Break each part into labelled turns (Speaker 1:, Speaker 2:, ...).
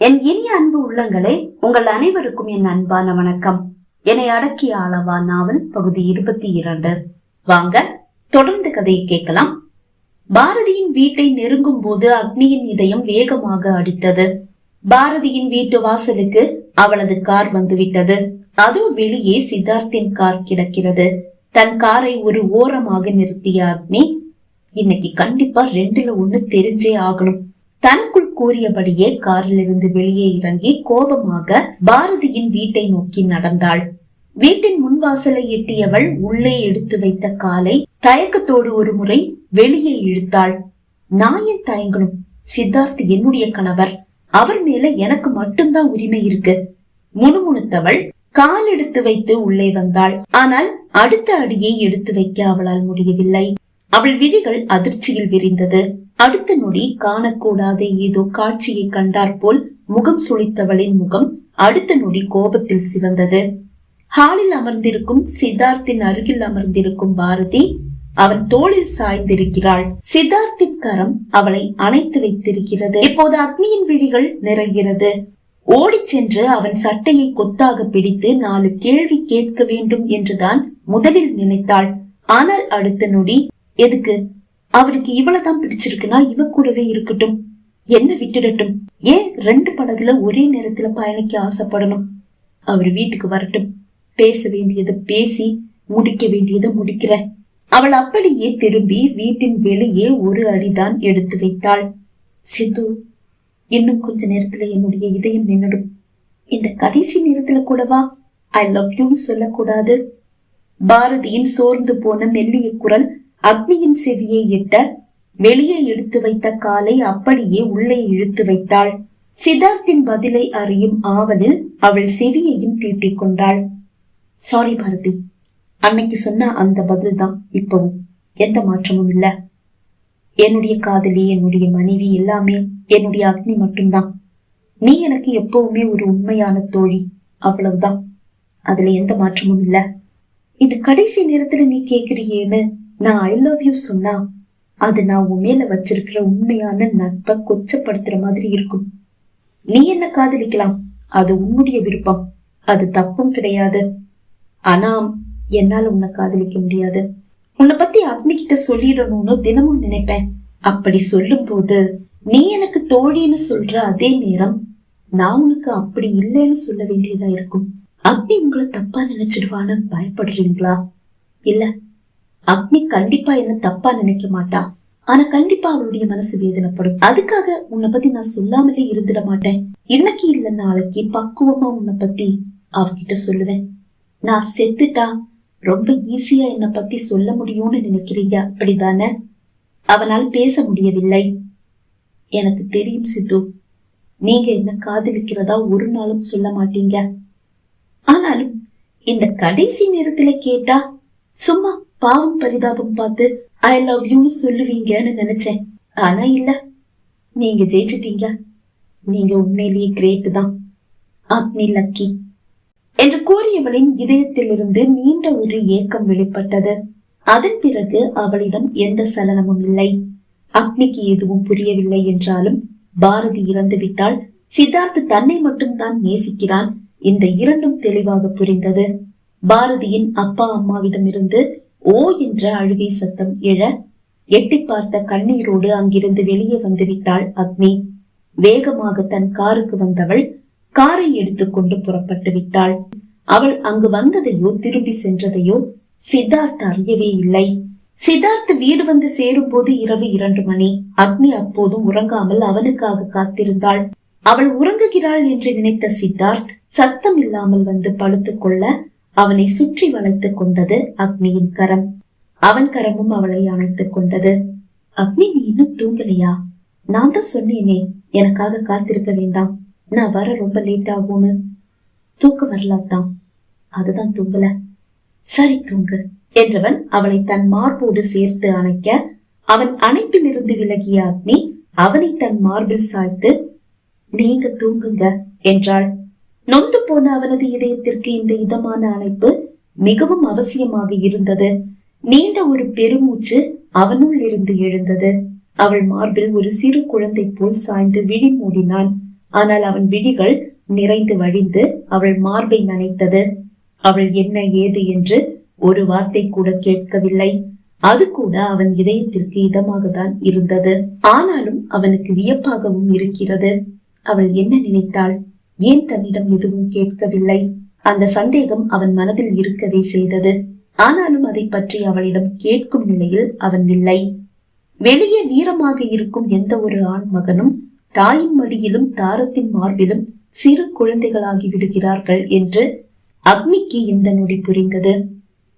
Speaker 1: என் இனிய அன்பு உள்ளங்களே உங்கள் அனைவருக்கும் என் அன்பான வணக்கம். என்னை அடக்கிய ஆளவா நாவல் பகுதி இருபத்தி இரண்டு. வாங்க தொடர்ந்து கதையை கேட்கலாம். பாரதியின் வீட்டை நெருங்கும் போது அக்னியின் இதயம் வேகமாக அடித்தது. பாரதியின் வீட்டு வாசலுக்கு அவளது கார் வந்துவிட்டது. அதோ வெளியே சித்தார்த்தின் கார் கிடக்கிறது. தன் காரை ஒரு ஓரமாக நிறுத்திய அக்னி இன்னைக்கு கண்டிப்பா ரெண்டுல ஒண்ணு தெரிஞ்சே ஆகணும். தனக்குள் கூறியபடியே காரிலிருந்து வெளியே இறங்கி கோபமாக பாரதியின் வீட்டை நோக்கி நடந்தாள். வீட்டின் முன்வாசலை எட்டியவள் உள்ளே எடுத்து வைத்த காலை தயக்கத்தோடு ஒரு முறை வெளியே இழுத்தாள். நான் ஏன் தயங்கணும்? சித்தார்த் என்னுடைய கணவர். அவர் மேல எனக்கு மட்டும்தான் உரிமை இருக்கு. முணுமுணுத்தவள் கால் எடுத்து வைத்து உள்ளே வந்தாள். ஆனால் அடுத்த அடியை எடுத்து வைக்க அவளால் முடியவில்லை. அவள் விழிகள் அதிர்ச்சியில் விரிந்தது. அடுத்த நொடி காணக்கூடாத ஏதோ காட்சியை கண்டாற்போல் முகம் சுழித்தவளின் முகம் அடுத்த நொடி கோபத்தில் சிவந்தது. ஹாலில் அமர்ந்திருக்கும் சித்தார்த்தின் அருகில் அமர்ந்திருக்கும் பாரதி அவன் தோளில் சாய்ந்திருக்கிறாள். சித்தார்த்தின் கரம் அவளை அணைத்து வைத்திருக்கிறது. இப்போது அக்னியின் விழிகள் நிறைகிறது. ஓடிச் சென்று அவன் சட்டையை கொத்தாக பிடித்து நாலு கேள்வி கேட்க வேண்டும் என்றுதான் முதலில் நினைத்தாள். ஆனால் அடுத்த நொடி எதுக்கு? அவருக்கு இவ்வளவுதான் பிடிச்சிருக்குன்னா இவ கூடவே இருக்கட்டும். என்ன விட்டுடட்டும். ஏன் ரெண்டு படகுல ஒரே நேரத்துல பயணிக்க ஆசைப்படணும்? அவர் வீட்டுக்கு வரட்டும். பேச வேண்டியதை பேசி முடிக்க வேண்டியதை முடிக்கிற அவள் அப்படியே திரும்பி வீட்டின் வெளியே ஒரு அடிதான் எடுத்து வைத்தாள். சித்து இன்னும் கொஞ்ச நேரத்துல என்னுடைய இதயம் நின்னுடும். இந்த கடைசி நேரத்துல கூடவா ஐ லவ் யூன்னு சொல்லக்கூடாது. பாரதியின் சோர்ந்து போன மெல்லிய குரல் அக்னியின் செவியை இட்ட வெளியே இழுத்து வைத்த காலை அப்படியே உள்ளே இழுத்து வைத்தாள். சித்தார்த்தின் பதிலை அறியும் ஆவலில் அவள் செவியையும் தீட்டிக் கொண்டாள். சாரி பாரதி. அன்னைக்கு சொன்ன அந்த பதில் தான் இப்பவும். எந்த மாற்றமும் இல்ல. என்னுடைய காதலி என்னுடைய மனைவி எல்லாமே என்னுடைய அக்னி மட்டும்தான். நீ எனக்கு எப்பவுமே ஒரு உண்மையான தோழி. அவ்வளவுதான். அதுல எந்த மாற்றமும் இல்ல. இந்த கடைசி நேரத்துல நீ கேக்குறியேன்னு நான் ஐ லவ் யூ சொன்னா அது நான் உன் மேல வச்சிருக்கிற உண்மையான நட்பை கொச்சப்படுத்துற மாதிரி இருக்கும். நீ என்ன காதலிக்கலாம்? அது உன்னுடைய விருப்பம். அது தப்பும் கிடையாது. ஆனா என்னால உன்னை காதலிக்க முடியாது. உன்னை பத்தி அக்னி கிட்ட சொல்லிடணும்னு தினமும் நினைப்பேன். அப்படி சொல்லும் போது நீ எனக்கு தோழின்னு சொல்ற அதே நேரம் நான் உனக்கு அப்படி இல்லைன்னு சொல்ல வேண்டியதா இருக்கும். அக்னி உங்களை தப்பா நினைச்சிடுவான்னு பயப்படுறீங்களா? இல்ல அக்னி கண்டிப்பா என்ன தப்பா நினைக்க மாட்டா. ஆனா கண்டிப்பா அவளுடைய மனசு வேதனைப்படும். அதுக்காக உன்னை பத்தி நான் சொல்லாமலே இருந்துட மாட்டேன். இன்னைக்கு இல்ல நாளைக்கு பக்குவமா உன்னை பத்தி அவகிட்ட சொல்லுவேன். நான் செத்துட்டா ரொம்ப ஈஸியா என்னை பத்தி சொல்ல முடியும்னு நினைக்கிறீங்க. அப்படிதானே? அவனால் பேச முடியவில்லை. எனக்கு தெரியும் சித்து. நீங்க என்ன காதலிக்கிறதா ஒரு நாளும் சொல்ல மாட்டீங்க. ஆனாலும் இந்த கடைசி நேரத்துல கேட்டா சும்மா பாவம் பரிதாபம் பார்த்து ஐ லவ் யூன்னு சொல்லுவீங்கன்னு நினைச்சேன். ஆனா இல்ல. நீங்க ஜெயிச்சிட்டீங்க. நீங்க உண்மையிலேயே கிரேட் தான். அக்னி லக்கி. என்று கூறியவளின் இதயத்திலிருந்து நீண்ட ஒரு ஏக்கம் வெளிப்பட்டது. அதன் பிறகு அவளிடம் எந்த சலனமும் இல்லை. அக்னிக்கு எதுவும் புரியவில்லை என்றாலும் பாரதி இறந்து விட்டால் சித்தார்த் தன்னை மட்டும் தான் நேசிக்கிறான். இந்த இரண்டும் தெளிவாக புரிந்தது. பாரதியின் அப்பா அம்மாவிடமிருந்து ஓ என்ற அழுகை சத்தம் எழ எட்டி பார்த்த கண்ணீரோடு அங்கிருந்து வெளியே வந்துவிட்டாள் அக்னி. வேகமாக தன் காருக்கு வந்தவள் காரை எடுத்துக்கொண்டு புறப்பட்டு விட்டாள். அவள் அங்கு வந்ததையோ திரும்பி சென்றதையோ சித்தார்த் அறியவே இல்லை. சித்தார்த் வீடு வந்து சேரும் போது இரவு இரண்டு மணி. அக்னி அப்போதும் உறங்காமல் அவனுக்காக காத்திருந்தாள். அவள் உறங்குகிறாள் என்று நினைத்த சித்தார்த் சத்தம் இல்லாமல் வந்து படுத்துக்கொள்ள அவனை சுற்றி வளைத்துக் கொண்டது அக்னியின் கரம். அவன் கரமும் அவளை அணைத்துக் கொண்டது. அக்னி நீ இன்னும் தூங்கலையா? நான் தான் சொன்னேனே எனக்காக காத்திருக்க வேண்டாம். நான் வர ரொம்ப லேட் ஆகும்னு. தூக்க வரலாத்தான் அதுதான் தூங்கல. சரி தூங்கு என்றவன் அவளை தன் மார்போடு சேர்த்து அணைக்க அவன் அணைப்பில் இருந்து விலகிய அக்னி அவனை தன் மார்பில் சாய்த்து நீங்க தூங்குங்க என்றாள். நொந்து போன அவனது இதயத்திற்கு இந்த இதமான அழைப்பு மிகவும் அவசியமாக இருந்தது. நீண்ட ஒரு பெருமூச்சு அவனுள் இருந்து எழுந்தது. அவள் மார்பில் ஒரு சிறு குழந்தை போல் சாய்ந்து விழி மூடினான். ஆனால் அவன் விழிகள் நிறைந்து வழிந்து அவள் மார்பை நனைத்தது. அவள் என்ன ஏது என்று ஒரு வார்த்தை கூட கேட்கவில்லை. அது கூட அவன் இதயத்திற்கு இதமாக தான் இருந்தது. ஆனாலும் அவனுக்கு வியப்பாகவும் இருக்கிறது. அவள் என்ன நினைத்தாள்? ஏன் தன்னிடம் எதுவும் கேட்கவில்லை? அந்த சந்தேகம் அவன் மனதில் இருக்கவே செய்தது. ஆனாலும் அதை பற்றி அவளிடம் கேட்கும் நிலையில் அவன் இல்லை. வெளியே வீரமாக இருக்கும் எந்த ஒரு ஆண் மகனும் தாயின் மடியிலும் தாரத்தின் மார்பிலும் சிறு குழந்தைகளாகி விடுகிறார்கள் என்று அக்னிக்கு இந்த நொடி புரிந்தது.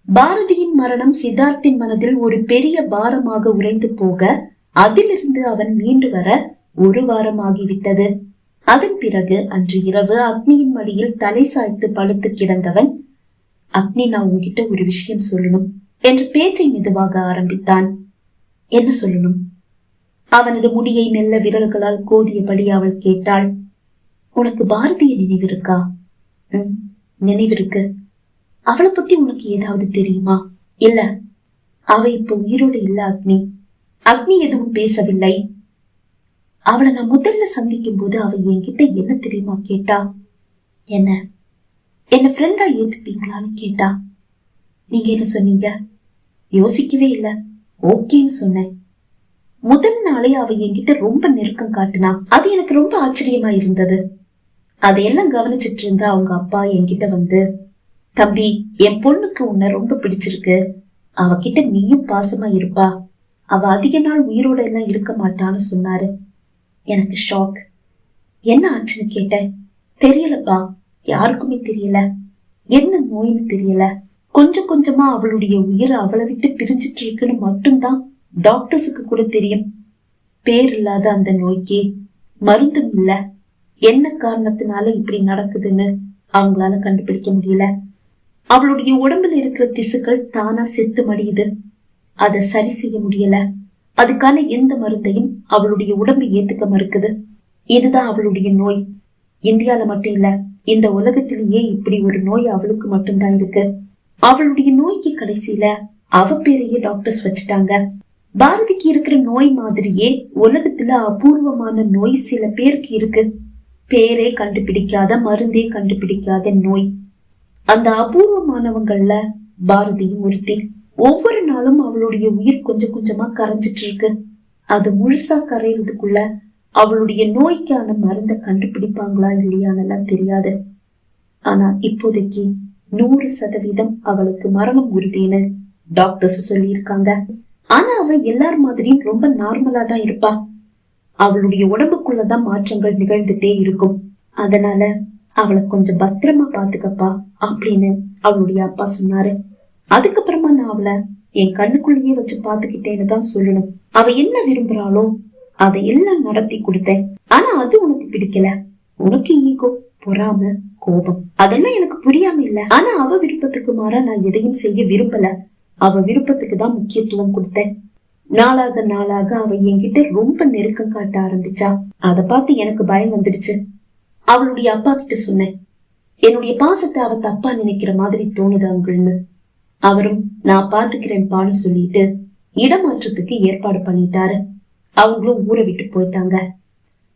Speaker 1: பாரதியின் மரணம் சித்தார்த்தின் மனதில் ஒரு பெரிய பாரமாக உறைந்து போக அதிலிருந்து அவன் மீண்டு வர ஒரு வாரமாகிவிட்டது. அதன் பிறகு அன்று இரவு அக்னியின் வழியில் தலை சாய்த்து படுத்து கிடந்தவன் அக்னி நான் உன்கிட்ட ஒரு விஷயம் சொல்லணும் என்று பேச்சை மெதுவாக ஆரம்பித்தான். என்ன சொல்லணும்? அவனது முடியை மெல்ல விரல்களால் கோதியபடி அவள் கேட்டாள் உனக்கு பாரதிய நினைவிருக்கா? ம் நினைவிருக்கு. அவளை பத்தி உனக்கு ஏதாவது தெரியுமா? இல்ல. அவ இப்ப உயிரோடு இல்ல அக்னி. அக்னி எதுவும் பேசவில்லை. அவளை நான் முதல்ல சந்திக்கும் போது அவ என்கிட்ட என்ன தெரியுமா கேட்டா? என்ன? என்ன ஃப்ரெண்டா ஏத்துப்பீங்களான்னு கேட்டா? நீங்க என்ன சொன்னீங்க? யோசிக்கவே இல்லை. ஓகேன்னு சொன்னேன். முதல் நாளே அவ என்கிட்ட ரொம்ப நெருக்கம் காட்டினா அது எனக்கு ரொம்ப ஆச்சரியமா இருந்தது. அதையெல்லாம் கவனிச்சிட்டு இருந்த அவங்க அப்பா என்கிட்ட வந்து தம்பி என் பொண்ணுக்கு உன்னை ரொம்ப பிடிச்சிருக்கு. அவகிட்ட நீயும் பாசமா இருப்பா. அவ அதிக நாள் உயிரோட எல்லாம் இருக்க மாட்டான்னு சொன்னாரு. எனக்கு ஷாக் என்ன ஆச்சுன்னு கேட்டேன். தெரியலப்பா. யாருக்குமே தெரியல. என்ன நோய்னு தெரியல. கொஞ்சம் கொஞ்சமா அவளுடைய உயிர் அவளை விட்டு பிரிஞ்சிட்டு இருக்குன்னு மட்டும்தான் டாக்டர்ஸுக்கு கூட தெரியும். பேர் இல்லாத அந்த நோய்க்கு மருந்தும் இல்ல. என்ன காரணத்தினால இப்படி நடக்குதுன்னு அவங்களால கண்டுபிடிக்க முடியல. அவளுடைய உடம்புல இருக்கிற திசுக்கள் தானா செத்து மடியுது. அதை சரி செய்ய முடியல. அதுக்கான எந்த மருந்தையும் அவளுடைய உடம்பு ஏத்துக்க மறுக்குது. இதுதான் அவளுடைய நோய். இந்தியால மட்டும் இல்ல இந்த உலகத்திலேயே இப்படி ஒரு நோய் அவளுக்கு மட்டும்தான் இருக்கு. அவளுடைய நோய்க்கு கடைசியில அவ பேரையே டாக்டர்ஸ் வச்சுட்டாங்க. பாரதிக்கு இருக்கிற நோய் மாதிரியே உலகத்துல அபூர்வமான நோய் சில பேருக்கு இருக்கு. பேரே கண்டுபிடிக்காத மருந்தே கண்டுபிடிக்காத நோய். அந்த அபூர்வமானவங்கள்ல பாரதியும் ஒருத்தி. ஒவ்வொரு நாளும் அவளுடைய உயிர் கொஞ்சம் கொஞ்சமா கரைஞ்சிட்டு இருக்கு. அது முழுசா கரையிறதுக்குள்ள அவளுடைய நோய்க்கான மருந்த கண்டுபிடிப்பாங்களா இல்லையானெல்லாம் தெரியாது. ஆனா இப்போதைக்கு நூறு சதவீதம் அவளுக்கு மரணம் உறுதின்னு டாக்டர்ஸ் சொல்லியிருக்காங்க. ஆனா அவ எல்லார் மாதிரியும் ரொம்ப நார்மலா தான் இருப்பா. அவளுடைய உடம்புக்குள்ளதான் மாற்றங்கள் நிகழ்ந்துட்டே இருக்கும். அதனால அவளை கொஞ்சம் பத்திரமா பாத்துக்கப்பா அப்படின்னு அவளுடைய அப்பா சொன்னாரு. அதுக்கப்புறமா நான் அவளை என் கண்ணுக்குள்ளேயே வச்சு பாத்துக்கிட்டேன்னு தான் சொல்லணும். அவ என்ன விரும்புறாளோ அதை எல்லாம் நடத்தி கொடுத்தேன். ஆனா அது உனக்கு பிடிக்கல. உனக்கு ஈகோ பொறாம கோபம். அதெல்லாம் எனக்கு புரியாம இல்ல. ஆனா அவ விருப்பத்துக்கு மாறா நான் எதையும் செய்ய விரும்பல. அவ விருப்பத்துக்கு தான் முக்கியத்துவம் கொடுத்தேன். நாளாக நாளாக அவ என்கிட்ட ரொம்ப நெருக்கம் காட்ட ஆரம்பிச்சா. அத பார்த்து எனக்கு பயம் வந்துடுச்சு. அவளுடைய அப்பா கிட்ட சொன்னேன். என்னுடைய பாசத்தை அவ தப்பா நினைக்கிற மாதிரி தோணுது அங்குள்னு. அவரும் நான் பாத்துக்கிறேன்பான்னு சொல்லிட்டு இடமாற்றத்துக்கு ஏற்பாடு பண்ணிட்டாரு. அவங்களும் ஊரை விட்டு போயிட்டாங்க.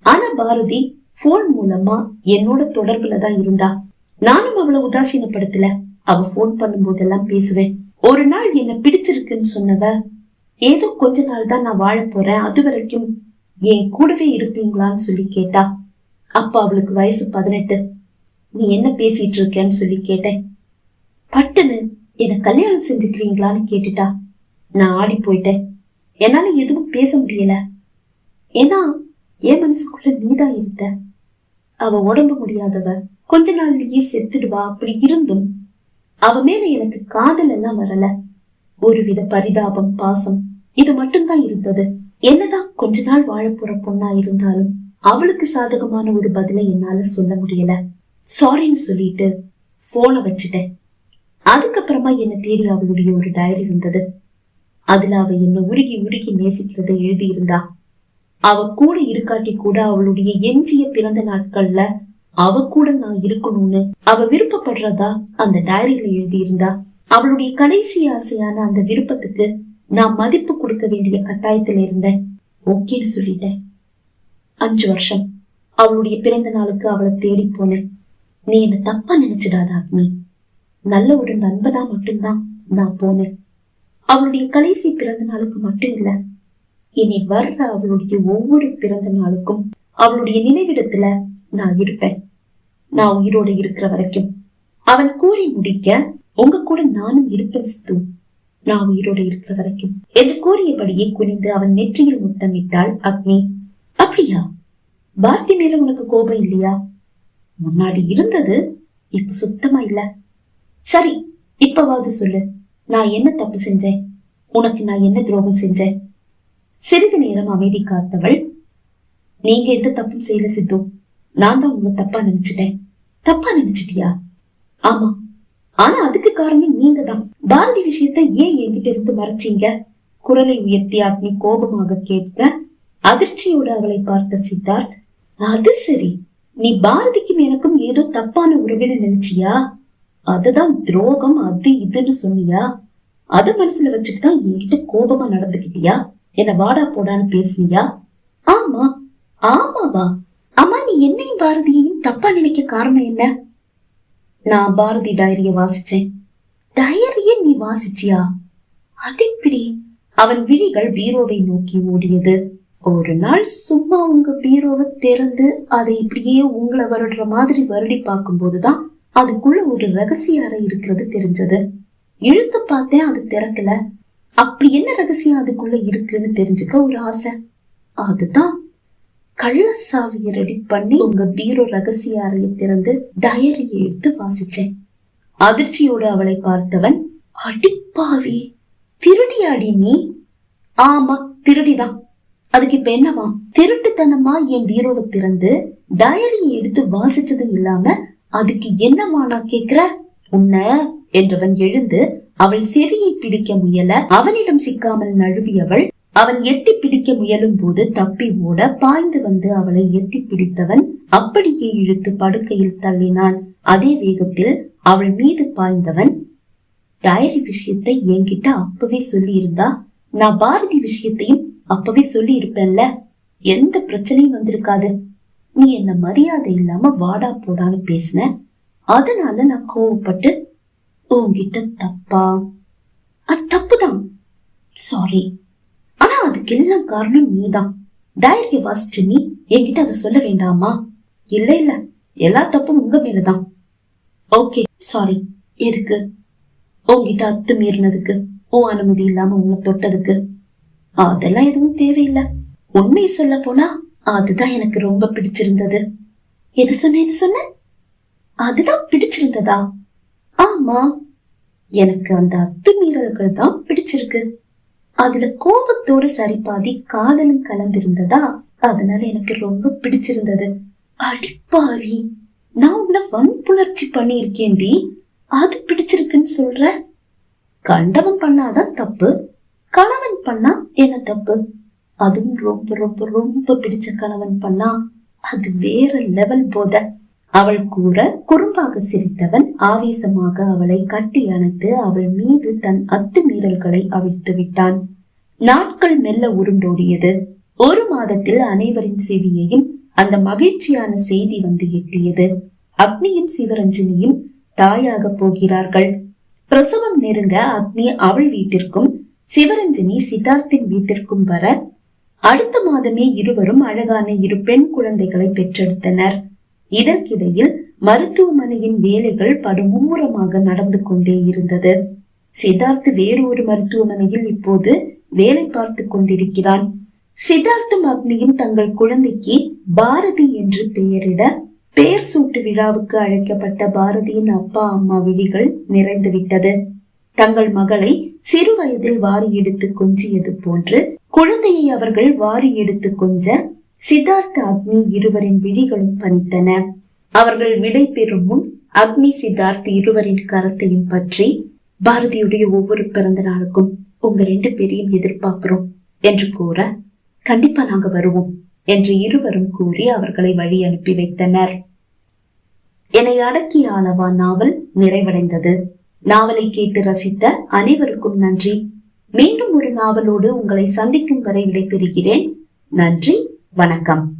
Speaker 1: ஆனா பாரதி போன் மூலமா என்னோட தொடர்புல தான் இருந்தா. நானும் அவளை உதாசீனப்படுத்தல. அவ போன் பண்ணும் போதெல்லாம் பேசுவேன். ஒரு நாள் என்ன பிடிச்சிருக்குன்னு சொன்னவ ஏதோ கொஞ்ச நாள் தான் நான் வாழ போறேன். அது வரைக்கும் என் கூடவே இருப்பீங்களான்னு சொல்லி கேட்டா. அப்ப அவளுக்கு வயசு பதினெட்டு. நீ என்ன பேசிட்டு இருக்கேன்னு சொல்லி கேட்டேன். பட்டுன்னு என்ன கல்யாணம் செஞ்சுக்கிறீங்களான்னு கேட்டுட்டா. நான் ஆடி போயிட்டேன். என்னால எதுவும் பேச முடியல. ஏன்னா என் மனசுக்குள்ள நீதான் இருந்த. அவ உடம்பு முடியாதவ கொஞ்ச நாள்லயே செத்துடுவா அப்படி இருந்தும் அவ மேல எனக்கு காதல் எல்லாம் வரல. ஒருவித பரிதாபம் பாசம் இது மட்டும்தான் இருந்தது. என்னதான் கொஞ்ச நாள் வாழ போற பொண்ணா இருந்தாலும் அவளுக்கு சாதகமான ஒரு பதிலை என்னால சொல்ல முடியல. சாரின்னு சொல்லிட்டு போனை வச்சுட்டேன். அதுக்கப்புறமா என்ன தேடி அவளுடைய ஒரு டைரி வந்தது. அதுல அவ என்ன உருகி உருகி நேசிக்கிறத எழுதியிருந்தா. அவ கூட இருக்காட்டி கூட அவளுடைய எஞ்சிய பிறந்த நாட்கள்ல அவ கூட நான் இருக்கணும்னு அவ விருப்பப்படுறதா அந்த டைரியில எழுதியிருந்தா. அவளுடைய கடைசி ஆசையான அந்த விருப்பத்துக்கு நான் மதிப்பு கொடுக்க வேண்டிய கட்டாயத்துல இருந்தேன். ஓகேன்னு சொல்லிட்டேன். அஞ்சு வருஷம். அவளுடைய பிறந்த நாளுக்கு அவளை தேடி போனேன். நீ என்ன தப்பா நினைச்சிடாத அக்னி நல்ல ஒரு நண்பதா மட்டும்தான் நான் போனேன். அவளுடைய கடைசி பிறந்த நாளுக்கு மட்டும் இல்ல இனி வர்ற அவளுடைய ஒவ்வொரு பிறந்த நாளுக்கும் அவளுடைய நினைவிடத்துல நான் இருப்பேன். நான் உயிரோடு இருக்கிற வரைக்கும். அவன் கூறி முடிக்க உங்க கூட நானும் இருப்பேன் சித்து. நான் உயிரோடு இருக்கிற வரைக்கும். என்று கூறியபடியே குனிந்து அவன் நெற்றியில் முத்தமிட்டாள் அக்னி. அப்படியா? பாரதி மேல உனக்கு கோபம் இல்லையா? முன்னாடி இருந்தது இப்ப சுத்தமா இல்ல. சரி இப்பவாவது சொல்லு. நான் என்ன தப்பு செஞ்சேன்? உனக்கு நான் என்ன துரோகம் செஞ்சேன்? சிறிது நேரம் அமைதி காத்தவள் நீங்க எந்த தப்பும் செய்யல சித்து. நான் தான் உங்களை தப்பா நினைச்சிட்டேன். தப்பா நினைச்சிட்டியா? ஆமா. ஆனா அதுக்கு காரணம் நீங்க தான். பாரதி விஷயத்த ஏன் என்கிட்ட இருந்து மறைச்சீங்க? குரலை உயர்த்தி அக்னி கோபமாக கேட்க அதிர்ச்சியோடு அவளை பார்த்த சித்தார்த் அது சரி. நீ பாரதிக்கும் எனக்கும் ஏதோ தப்பான உறவுன்னு நினைச்சியா? அதுதான் துரோகம் அது இதுன்னு சொன்னியா? அத மனசுல வச்சுட்டு தான் என்கிட்ட கோபமா நடந்துகிட்டியா? என்ன வாடா போடான்னு பேசுனியா? ஆமா ஆமாவா? அம்மா நீ என்னையும் பாரதியையும் தப்பா நினைக்க காரணம் என்ன? நான் பாரதி டைரிய வாசிச்சேன். டைரிய நீ வாசிச்சியா? அது இப்படி அவன் விழிகள் பீரோவை நோக்கி ஓடியது. ஒரு நாள் சும்மா உங்க பீரோவை திறந்து அதை இப்படியே உங்களை வருடுற மாதிரி வருடி பார்க்கும்போதுதான் அதுக்குள்ள ஒரு ரகசிய அறை இருக்கிறது தெரிஞ்சது. இழுத்து பார்த்தேன் அது திறக்கல. அப்படி என்ன ரகசியம் அதுக்குள்ள இருக்குன்னு தெரிஞ்சுக்க ஒரு ஆசை. அதுதான் கள்ள சாவியை ரெடி பண்ணி உங்க பீரோ ரகசிய அறையை திறந்து டயரியை எடுத்து வாசிச்சேன். அதிர்ச்சியோடு அவளை பார்த்தவன் அடிப்பாவி திருடியாடி நீ? ஆமா திருடிதான். அதுக்கு இப்ப என்னவா? திருட்டுத்தனமா என் பீரோவை திறந்து டயரியை எடுத்து வாசிச்சதும் இல்லாம அதுக்கு என்னவா நான் கேக்குற? உன்ன என்றவன் எழுந்து அவள் செவியை பிடிக்க முயல அவனிடம் சிக்காமல் நழுவியவள் அவன் எட்டி பிடிக்க முயலும் போது தப்பி ஓட பாய்ந்து வந்து அவளை எட்டி பிடித்தவன் அப்படியே இழுத்து படுக்கையில் தள்ளினான். அதே வேகத்தில் அவள் மீது பாய்ந்தவன் டைரி விஷயத்தை என்கிட்ட அப்பவே சொல்லி இருந்தா நான் பாரதி விஷயத்தையும் அப்பவே சொல்லி இருப்பேன்ல எந்த பிரச்சனையும் வந்திருக்காது. நீ என்ன மரியாதை இல்லாம வாடா போடான்னு பேசின? அதனால நான் கோவப்பட்டு உன்கிட்ட தப்பா? அது தப்புதான். சாரி ஆனா அதுக்கெல்லாம் காரணம் நீதான். டைரிய வாசிச்சு நீ என்கிட்ட அதை சொல்ல வேண்டாமா? இல்ல இல்ல. எல்லா தப்பும் உங்க மேலதான். ஓகே சாரி எதுக்கு? உன்கிட்ட அத்து மீறினதுக்கு உன் அனுமதி இல்லாம உன்னை தொட்டதுக்கு. அதெல்லாம் எதுவும் தேவையில்லை. உண்மையை சொல்ல போனா அதுதான் எனக்கு ரொம்ப பிடிச்சிருந்தது. என்ன சொன்ன என்ன சொன்ன? அதுதான் பிடிச்சிருந்ததா? ஆமா. எனக்கு அந்த அத்துமீறல்கள் தான் பிடிச்சிருக்கு. அதுல கோபத்தோட சரிபாதி காதலும் கலந்திருந்ததா? அதனால எனக்கு ரொம்ப பிடிச்சிருந்தது. அடிப்பாவி. நான் உன்னை வன்புணர்ச்சி பண்ணியிருக்கேன்டி. அது பிடிச்சிருக்குன்னு சொல்ற? கண்டவன் பண்ணாதான் தப்பு. கணவன் பண்ணா என்ன தப்பு? அதுவும் ரொம்ப ரொம்ப ரொம்ப பிடிச்ச கணவன் பண்ணா அது வேற லெவல் போத. அவள் கூற குறும்பாக சிரித்தவன் ஆவேசமாக அவளை கட்டி அணைத்து அவள் மீது தன் அத்துமீறல்களை அவிழ்த்து விட்டான். நாட்கள் மெல்ல உருண்டோடியது. ஒரு மாதத்தில் அனைவரின் செவியையும் அந்த மகிழ்ச்சியான செய்தி வந்து எட்டியது. அக்னியும் சிவரஞ்சனியும் தாயாக போகிறார்கள். பிரசவம் நெருங்க அக்னி அவள் வீட்டிற்கும் சிவரஞ்சனி சித்தார்த்தின் வீட்டிற்கும் வர அடுத்த மாதமே இருவரும் அழகான இரு பெண் குழந்தைகளை பெற்றெடுத்தனர். இதற்கிடையில் மருத்துவமனையின் வேலைகள் படுமும்முரமாக நடந்து கொண்டே இருந்தது. சித்தார்த் வேறு ஒரு மருத்துவமனையில் இப்போது வேலை பார்த்து கொண்டிருக்கிறான். சித்தார்த்தும் அக்னியும் தங்கள் குழந்தைக்கு பாரதி என்று பெயரிட பெயர் சூட்டு விழாவுக்கு அழைக்கப்பட்ட பாரதியின் அப்பா அம்மா விழிகள் நிறைந்து விட்டது தங்கள் மகளை சிறு வயதில் வாரி எடுத்து கொஞ்சியது போன்று குழந்தையை அவர்கள் வாரி எடுத்து கொஞ்ச சித்தார்த்த அக்னி இருவரின் விழிகளும் பனித்தன. அவர்கள் விடை பெறும் முன் அக்னி சித்தார்த் இருவரின் கரத்தையும் பற்றி பாரதியுடைய ஒவ்வொரு பிறந்த நாளுக்கும் உங்க ரெண்டு பேரையும் எதிர்பார்க்கிறோம் என்று கூற கண்டிப்பா நாங்க வருவோம் என்று இருவரும் கூறி அவர்களை வழி அனுப்பி வைத்தனர். என்னை அடக்கிய அளவா நாவல் நிறைவடைந்தது. நாவலை கேட்டு ரசித்த அனைவருக்கும் நன்றி. மீண்டும் ஒரு நாவலோடு உங்களை சந்திக்கும் வரை விடைபெறுகிறேன். நன்றி வணக்கம்.